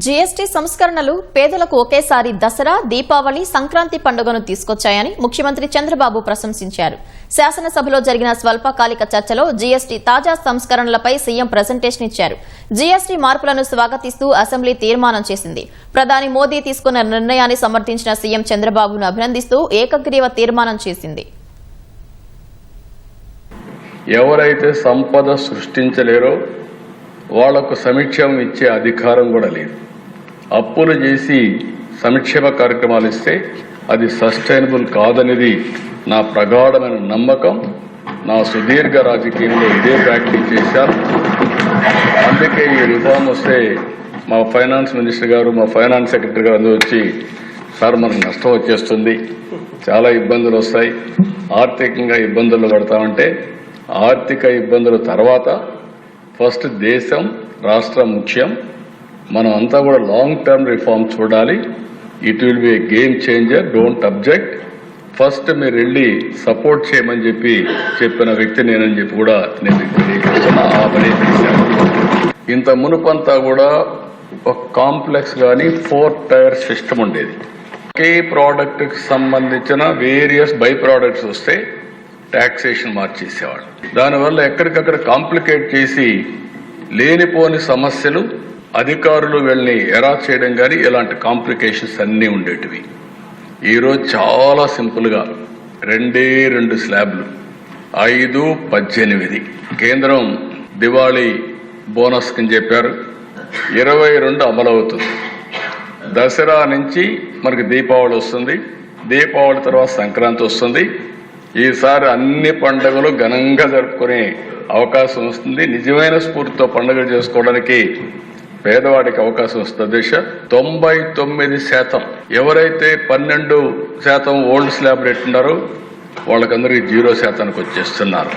GST సంస్కరణలు పేదలకు ఒకేసారి దసరా దీపావళి సంక్రాంతి పండుగను తీసుకొచ్చాయని ముఖ్యమంత్రి చంద్రబాబు ప్రశంసించారు. శాసనసభలో జరిగిన స్వల్పకాలిక చర్చలో జీఎస్టీ తాజా సంస్కరణలపై సీఎం ప్రజెంటేషన్ ఇచ్చారు. జీఎస్టీ మార్పులను స్వాగతిస్తూ అసెంబ్లీ తీర్మానం చేసింది. ప్రధాని మోదీ తీసుకున్న నిర్ణయాన్ని సమర్థించిన సీఎం చంద్రబాబును అభినందిస్తూ ఏకగ్రీవ తీర్మానం చేసింది. ఎవరైతే సంపద సృష్టించలేరో వాళ్ళకు సమీక్షం ఇచ్చే అధికారం కూడా లేదు. అప్పులు చేసి సంక్షేమ కార్యక్రమాలు ఇస్తే అది సస్టైనబుల్ కాదనేది నా ప్రగాఢమైన నమ్మకం. నా సుదీర్ఘ రాజకీయంలో ఇదే ప్రాక్టీస్ చేశాను. అందుకే ఈ రిఫార్మ్ వస్తే మా ఫైనాన్స్ మినిస్టర్ గారు మా ఫైనాన్స్ సెక్రటరీ గారు అందరూ వచ్చి సార్ మనకు నష్టం వచ్చేస్తుంది. చాలా ఇబ్బందులు వస్తాయి. ఆర్థికంగా ఇబ్బందులు పడతామంటే ఆర్థిక ఇబ్బందుల తర్వాత ఫస్ట్ దేశం రాష్ట్రం ముఖ్యం. మనం అంతా కూడా లాంగ్ టర్మ్ రిఫార్మ్ చూడాలి. It will be a game changer don't object first మీరు వెళ్ళి సపోర్ట్ చేయమని చెప్పి చెప్పిన వ్యక్తి నేనని చెప్పి కూడా నేను మీకు తెలియజేస్తున్నా. ఆ పని చేశాను. ఇంత మునుపంతా కూడా ఒక కాంప్లెక్స్ కానీ ఫోర్ టైర్ సిస్టమ్ ఉండేది. ఒకే ప్రోడక్ట్కి సంబంధించిన వేరియస్ బై ప్రోడక్ట్స్ వస్తే ట్యాక్సేషన్ మార్చేసేవాడు దానివల్ల ఎక్కడికక్కడ కాంప్లికేట్ చేసి లేనిపోని సమస్యలు అధికారులు వీళ్ళని ఎరా చేయడం కానీ ఇలాంటి కాంప్లికేషన్స్ అన్నీ ఉండేటివి. ఈరోజు చాలా సింపుల్గా రెండే రెండు స్లాబ్లు ఐదు పద్దెనిమిది. కేంద్రం దివాళీ బోనస్ కింద చెప్పారు. ఇరవై రెండు అమలవుతుంది. దసరా నుంచి మనకి దీపావళి వస్తుంది. దీపావళి తర్వాత సంక్రాంతి వస్తుంది. ఈసారి అన్ని పండుగలు ఘనంగా జరుపుకునే అవకాశం వస్తుంది. నిజమైన స్ఫూర్తితో పండుగలు చేసుకోవడానికి పేదవాడికి అవకాశం వస్తుంది. దిశ తొంభై తొమ్మిది శాతం ఎవరైతే పన్నెండు శాతం ఓల్డ్ స్లాబ్ రేట్ ఉన్నారో వాళ్ళకందరికీ జీరో శాతానికి వచ్చేస్తున్నారు.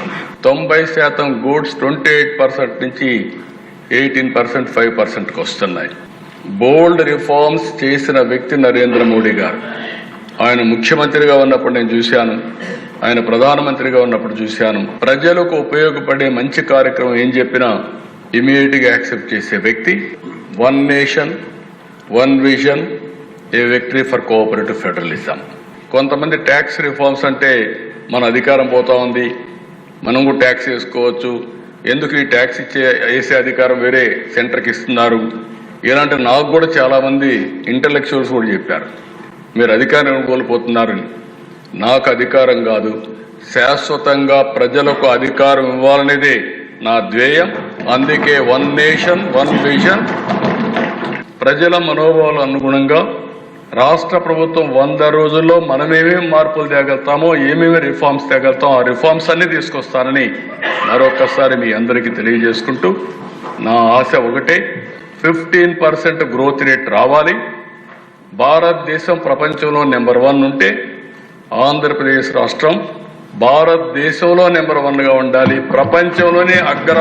తొంభై శాతం గూడ్స్ ట్వంటీ ఎయిట్ పర్సెంట్ నుంచి ఎయిటీన్ పర్సెంట్ ఫైవ్ పర్సెంట్కి వస్తున్నాయి. బోల్డ్ రిఫార్మ్స్ చేసిన వ్యక్తి నరేంద్ర మోడీ గారు. ఆయన ముఖ్యమంత్రిగా ఉన్నప్పుడు నేను చూశాను. ఆయన ప్రధానమంత్రిగా ఉన్నప్పుడు చూశాను. ప్రజలకు ఉపయోగపడే మంచి కార్యక్రమం ఏం చెప్పినా ఇమీడియట్గా యాక్సెప్ట్ చేసే వ్యక్తి one nation one vision a victory for cooperative federalism. కొంతమంది ట్యాక్స్ రిఫార్మ్స్ అంటే మన అధికారం పోతా ఉంది మనం కూడా ట్యాక్స్ వేసుకోవచ్చు. ఎందుకు ఈ ట్యాక్స్ ఇచ్చే వేసే అధికారం వేరే సెంటర్కి ఇస్తున్నారు? ఇలాంటి నాకు కూడా చాలా మంది ఇంటలెక్చువల్స్ కూడా చెప్పారు. మీరు అధికారం కోల్పోతున్నారని. నాకు అధికారం కాదు. శాశ్వతంగా ప్రజలకు అధికారం ఇవ్వాలనేదే నా ధ్యేయం. అందుకే వన్ నేషన్ వన్ విజన్. ప్రజల మనోభావాలు అనుగుణంగా రాష్ట్ర ప్రభుత్వం వంద రోజుల్లో మనమేమేమి మార్పులు తేగలుగుతామో ఏమేమి రిఫార్మ్స్ తేగలుగుతాం ఆ రిఫార్మ్స్ అన్ని తీసుకొస్తానని మరొకసారి మీ అందరికీ తెలియజేసుకుంటూ నా ఆశ ఒకటే. ఫిఫ్టీన్ పర్సెంట్ గ్రోత్ రేట్ రావాలి. భారతదేశం ప్రపంచంలో నెంబర్ వన్ ఉంటే ఆంధ్రప్రదేశ్ రాష్ట్రం భారతదేశంలో నెంబర్ వన్గా ఉండాలి ప్రపంచంలోనే అగ్ర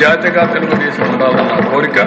జాతిగా తెలుగుదేశం ఉండాలన్న కోరిక.